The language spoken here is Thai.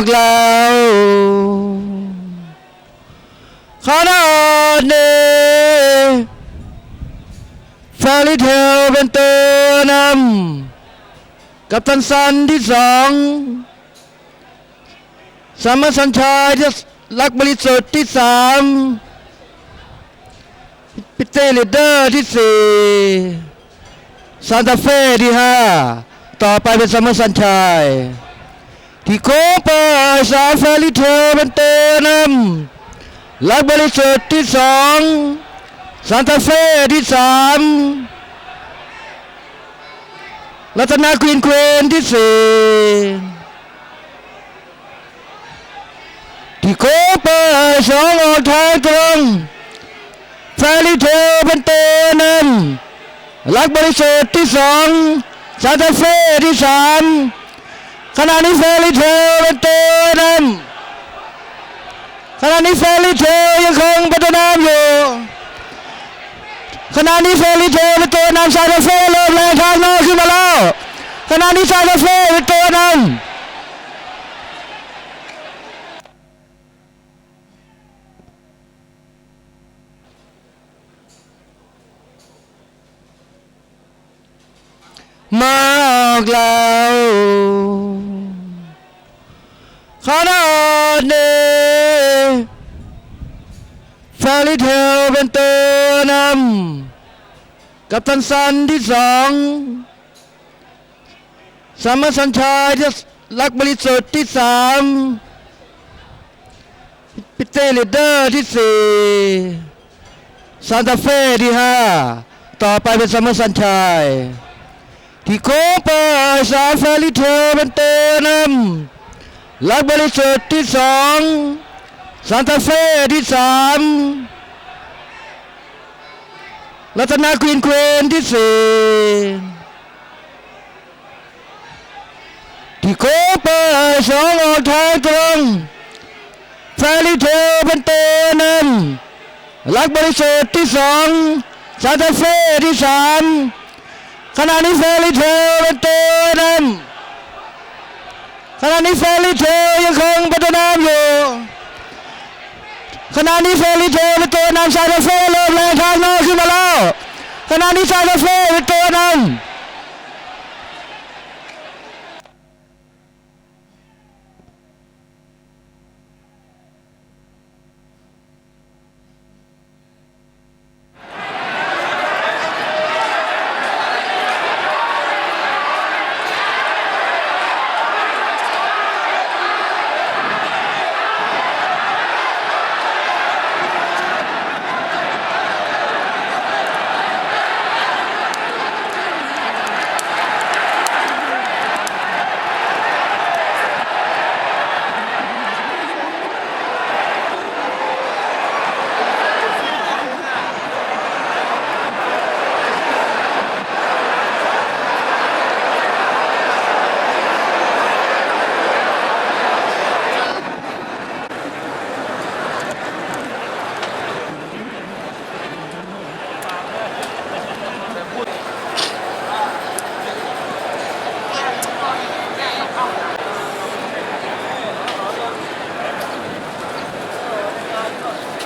ออกแล้วขอนอนเนฟาริเทลเป็นตัวนำกับตันสันที่สองสามสัญชายที่รักบริสุทธิ์ที่สามพิเตลีดเดอร์ที่สี่ซานตาเฟ่ที่ห้าต่อไปเป็นสามสัญชาย ที่โคปาสาฟาลิเทลเป็นตัวนำรักบริสุทธิ์ที่สองซานตาเฟ่ที่สามรัตนาควีนควีนที่สี่ที่โคปาสองออกทางตรงฟาลิเทลเป็นตัวนำรักบริสุทธิ์ที่สองซานตาเฟ่ที่สาม ขณะนี้เฟริเทลเป็นตัวนำขณะนี้เฟริเทลยังคงเป็นตัวนำอยู่ขณะนี้เฟริเทลเป็นตัวนำซาตาเฟ่เริ่มแรงทางนอกขึ้นมาแล้วขณะนี้ซาตาเฟ่เป็นตัวนำมาออกแล้ว นอนเฟาริเทลเป็นตัวนำกับตันสันที่สองสามาสัญชายที่รักบริสุทธิ์ที่สามพิเตลีดเดอร์ที่สี่ซานตาเฟ่ที่ห้าต่อไปเป็นสามาสัญชายที่โคปาสาฟาลิเทลเป็นตัวนำ รักบริสุทธิ์ที่สองซานตาเฟ่ที่สามรัตนาควีนควีนที่สี่ที่โคปาสองออกทางตรงฟาลิเทเป็นตัวนำรักบริสุทธิ์ที่สองซานตาเฟ่ที่สามขณะนี้เฟริเทเป็นตัวนำ ขณะนี้เฟริเทยังคงเป็นตัวนำอยู่ขณะนี้เฟริเทเป็นตัวนำชาเดเฟ่เริ่มแรงทางนอกขึ้นมาแล้วขณะนี้ชาเดเฟ่เป็นตัวนำ